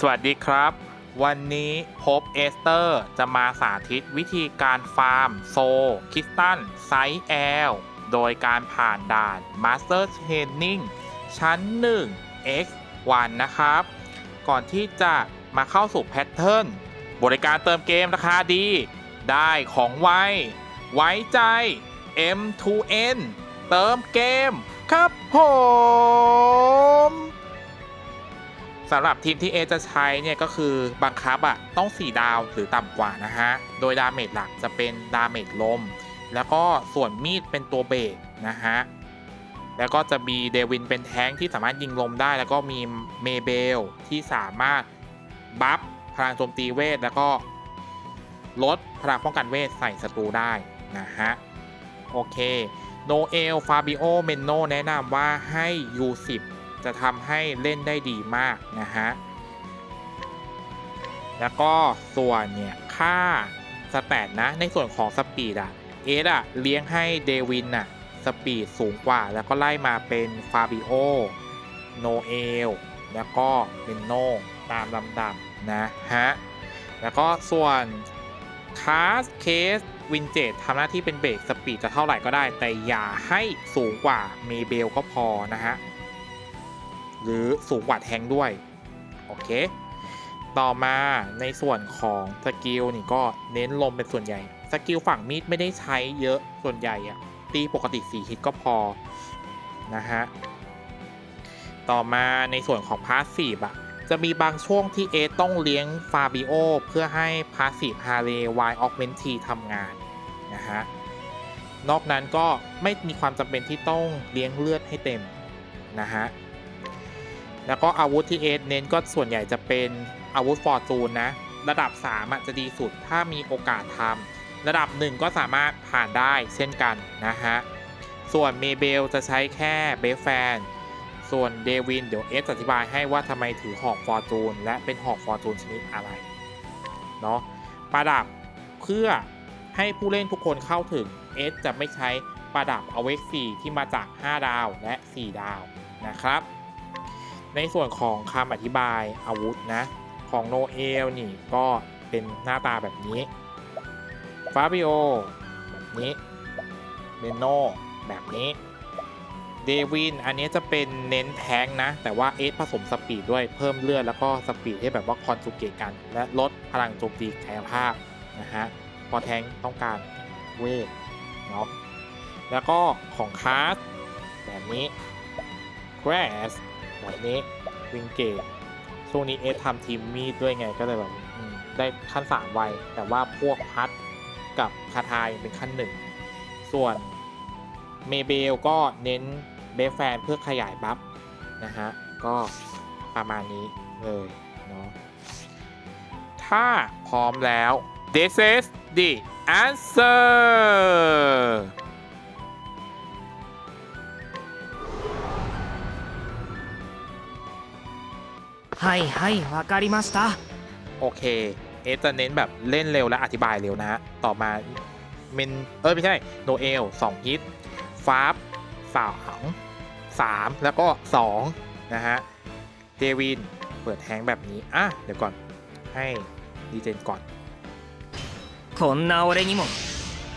สวัสดีครับ วันนี้พบเอสเตอร์จะมาสาธิตวิธีการฟาร์มโซคิสตันไซแอลโดยการผ่านด่าน Master Training ชั้น 1 X1 นะครับ ก่อนที่จะมาเข้าสู่แพทเทิร์นบริการเติมเกมราคาดี ได้ของไว ไว้ใจ M2N เติมเกมครับผม สำหรับทีมที่เอจะใช้เนี่ยก็คือบังคับอะต้อง 4 ดาวหรือต่ำกว่านะฮะ โดยดาเมจหลักจะเป็นดาเมจลม แล้วก็ส่วนมีดเป็นตัวเบรกนะฮะ แล้วก็จะมีเดวินเป็นแท้งที่สามารถยิงลมได้ แล้วก็มีเมเบลที่สามารถบัฟพลังโจมตีเวท แล้วก็ลดพลังป้องกันเวทใส่ศัตรูได้นะฮะ โอเคโนเอลฟาบิโอเมนโนแนะนำว่าให้ U10 จะทำให้เล่นได้ดีมากนะฮะ แล้วก็ส่วนเนี่ยค่าสแตทนะในส่วนของสปีดอะเอสอะเลี้ยงให้เดวินอะสปีดสูงกว่า แล้วก็ไล่มาเป็นฟาบิโอโนเอลแล้วก็เมนโนตามลำดับนะฮะ แล้วก็ส่วนคาสเคสวินเจตทำหน้าที่เป็นเบรกสปีดจะเท่าไหร่ก็ได้ แต่อย่าให้สูงกว่าเมเบลก็พอนะฮะ หรือสูงกว่าแทงด้วย โอเค ต่อมาในส่วนของสกิลนี่ก็เน้นลมเป็นส่วนใหญ่ สกิลฝั่งมีดไม่ได้ใช้เยอะส่วนใหญ่อะตีปกติ 4 ฮิตก็พอ นะฮะ ต่อมาในส่วนของพาสซีฟอะจะมีบางช่วงที่เอต้องเลี้ยงฟาบิโอเพื่อให้พาสซีฟฮาเ y วายออกเมนทีทำงาน นะฮะ นอกนั้นก็ไม่มีความจำเป็นที่ต้องเลี้ยงเลือดให้เต็ม นะฮะ แล้วก็อาวุธที่เอสเน้นก็ส่วนใหญ่จะเป็นอาวุธฟอร์จูนนะ ระดับ3อะจะดีสุดถ้ามีโอกาสทำระดับ 1 ก็สามารถผ่านได้เช่นกันนะฮะ ส่วนเมเบลจะใช้แค่เบฟแฟน ส่วนเดวินเดี๋ยวเอสอธิบายให้ว่าทำไมถือหอกฟอร์จูนและเป็นหอกฟอร์จูนชนิดอะไรเนาะประดับเพื่อให้ผู้เล่นทุกคนเข้าถึงเอสจะไม่ใช้ประดับอเวก4ที่มาจาก 5 ดาวและ 4 ดาวนะครับ ในส่วนของคำอธิบายอาวุธนะ ของโนเอลนี่ก็เป็นหน้าตาแบบนี้ ฟาบิโอแบบนี้เบนโนแบบนี้เดวินอันนี้จะเป็นเน้นแทงนะ แต่ว่าเอสผสมสปีดด้วยเพิ่มเลือดแล้วก็สปีดให้แบบว่าคอนจูเกตกัน และลดพลังโจมตีกายภาพนะฮะ พอแทงต้องการเวทเนาะแล้วก็ของคาสแบบนี้แคร grass แบบนี้วิงเกตช่วงนี้เอสทำทีมมีดด้วยไงก็เลยแบบได้ขั้นสามไวแต่ว่าพวกพัดกับคาทายเป็นขั้นหนึ่งส่วนเมเบลก็เน้นเบฟแฟนเพื่อขยายบัฟนะฮะก็ประมาณนี้เลยเนาะถ้าพร้อมแล้ว this is the answer はいはいわかりました โอเค เอสจะเน้นแบบเล่นเร็วและอธิบายเร็วนะฮะ ต่อมาเมนเออไม่ใช่ โนเอลสองฮิต ฟาบสามสามแล้วก็สองนะฮะ เดวิน เปิดแทงแบบนี้ อ่ะ เดี๋ยวก่อน ให้ดีเจนก่อน こんな俺にも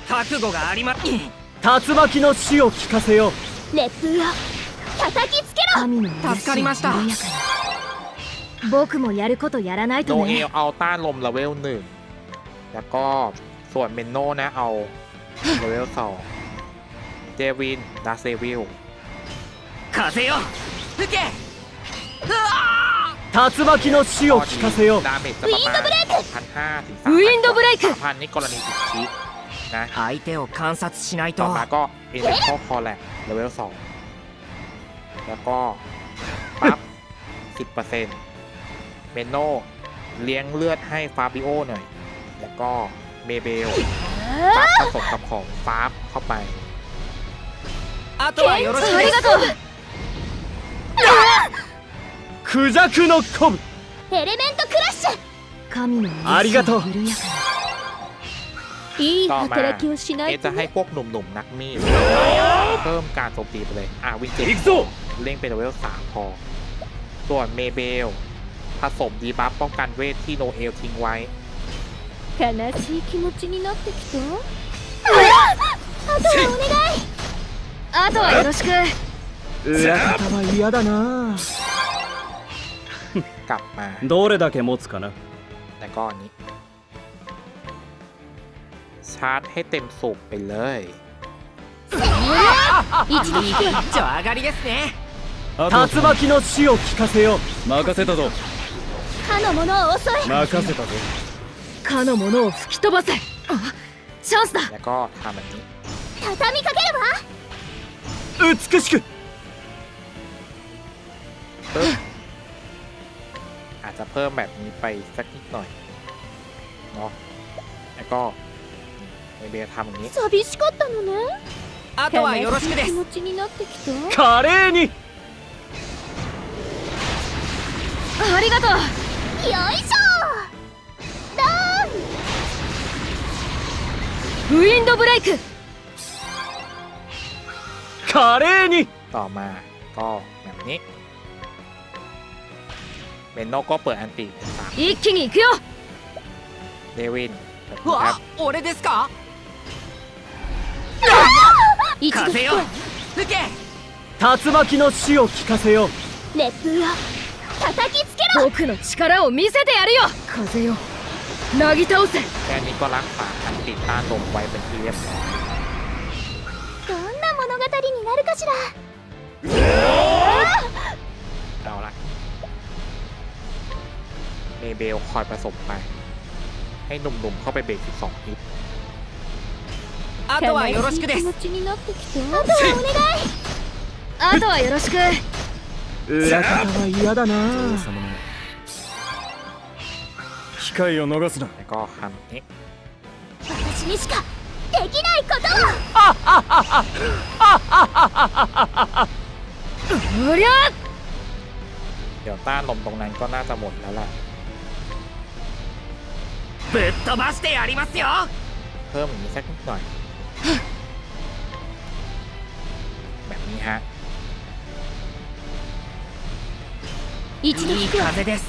覚悟がありま竜巻の死を聞かせよ烈風を叩きつけろ神の助かりました許しを緩やかに 僕もやることやらない โน と เอ ね ลเอาต้านลมเลเวลหนึ่ง แล้วก็ส่วนเมนโนนะ เอาเลเวลสองเดวินดาเซวิล 風よ吹けうわ竜巻の死を聞かせよ ดาเมจจะประมาณ2,500ถึง ウィンドブレイク3,000นี่กรณีติดชินะ 相手を観察しない ต่ と อมาก็เอเนคอคอลแลบเลเวล2แล้วก็ปั๊บ 10%เ มนโนเลี้ยงเลือดให้ฟาบิโอหน่อย แล้วก็เมเบลปั๊บผสมกับของฟาบเข้าไป あとはよろしくありがとうクジャクのコブエレメントクラッシュ神のありがとう緩やかにいいต่อมา 働きをしな เอ い จะ と ให้ ね พวกหนุ่มๆนักมีดเพิ่มการโจมตีไปเลย อ่ะวินเจ 行くぞ เล่งเป็นเลเวล3พอ ส่วนเมเบล ผสมดีบัฟป้องกันเวทที่โนเอลทิ้งไว้ 悲しい気持ちになってきたああとはお願いあとはよろしく裏方は嫌だな กลับมา どれだけ持つかな แล้วก็อันนี้ ชาร์จให้เต็มสูบไปเลย 一度いいピッチョ上がりですね竜巻の死を聞かせよう任せたぞ かの者を襲え任せたぞかの者を吹き飛ばせあチャンスだ แล้วก็ทำแบบนี้ 畳みかければ美しく ปึ๊บอาจจะเพิ่มแบบนี้ไปสักนิดหน่อย เนาะแล้วก็เมเบลทำอย่างนี้ 寂しかったのねあとはよろしくです悲しい気持ちになってきた華麗にありがとうよ いしょダーンウィンドブレイク華麗に ต่อมาก็แบบนี้เบนโนก็เปิดอันติเป็นสาม 一気に行くよ เดวินแบบ う นี้ครับ わ俺ですか一度風よ吹け竜巻の死を聞かせよう烈風よ 叩きつけろ僕の力を見せてやるよ風よなぎ倒せ แค่นี้ก็รักษาอันติต้านลมไว้เป็นที่เรียบร้อย どんな物語になるかしら เอาละเมเบลคอยผสมไป ให้หนุ่มๆเข้าไปเบรก12ฮิต あとはよろしくで気す持ちになってきたあとはお願いあとはよろしく 裏方は嫌だな機会を逃すな แล้วก็ทำแบบนี้ 私にしかできないことをおりゃ เดี๋ยวต้านลมตรงนั้นก็น่าจะหมดแล้วแหละ ぶっ飛ばしてやりますよ เพิ่มอย่างนี้สักนิดหน่อย แบบนี้ฮะ 一度いい聞くわ風です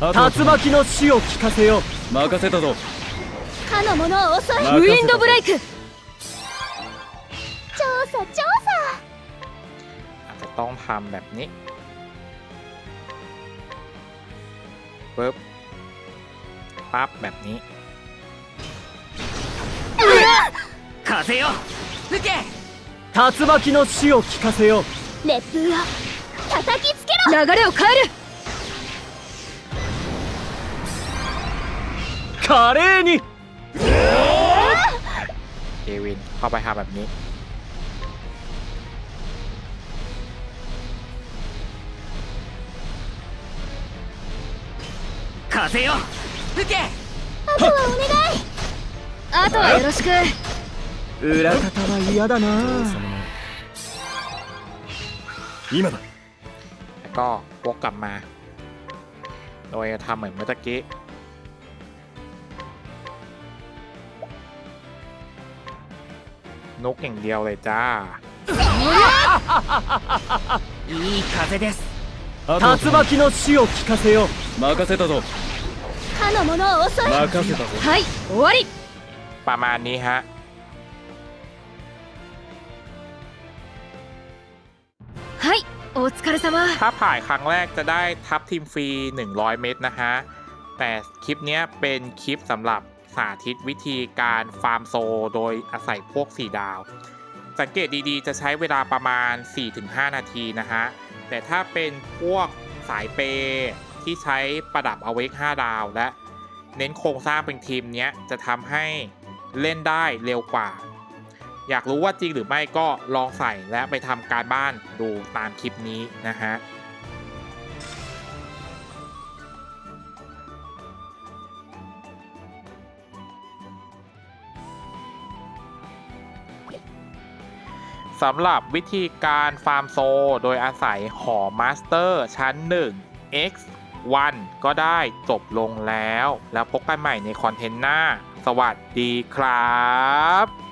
竜巻の死を聞かせよう任せたぞかの者を襲え任せたウィンドブレイク調査調 อาจจะต้องทำแบบนี้ปึ๊บปั๊บแบบนี้ 風よ吹け竜巻の死を聞かせよう査烈風よ叩きつけろ流れを変える 華麗に เดวินเข้าไปทำแบบนี้ 風よ吹けあとはお願いあとはよろしく裏方は嫌だな今だ แล้วก็วกกลับมา โดยทำเหมือนเมื่อตะกี้ นุกอย่างเดียวเลยจ้า いい風です竜巻の死を聞かせよう任せたぞかの者を襲え任せたぞはい終わり ประมาณนี้ฮะ はいお疲れ様 ถ้าผ่านครั้งแรกจะได้ทับทีมฟรี 100 เม็ดนะฮะ แต่คลิปเนี้ยเป็นคลิปสำหรับ สาธิตวิธีการฟาร์มโซ โดยอาศัยพวก 4 ดาว สังเกตดีๆ จะใช้เวลาประมาณ 4-5 นาทีนะฮะ แต่ถ้าเป็นพวกสายเปย์ที่ใช้ประดับเอาเวก5ดาวและ เน้นโครงสร้างเป็นทีมเนี้ยจะทำให้เล่นได้เร็วกว่า อยากรู้ว่าจริงหรือไม่ก็ลองใส่และไปทำการบ้านดูตามคลิปนี้นะฮะ สำหรับวิธีการฟาร์มโซ โดยอาศัยหอมาสเตอร์ชั้น 1 X 1 ก็ได้จบลงแล้ว แล้วพบกันใหม่ในคอนเทนต์หน้า สวัสดีครับ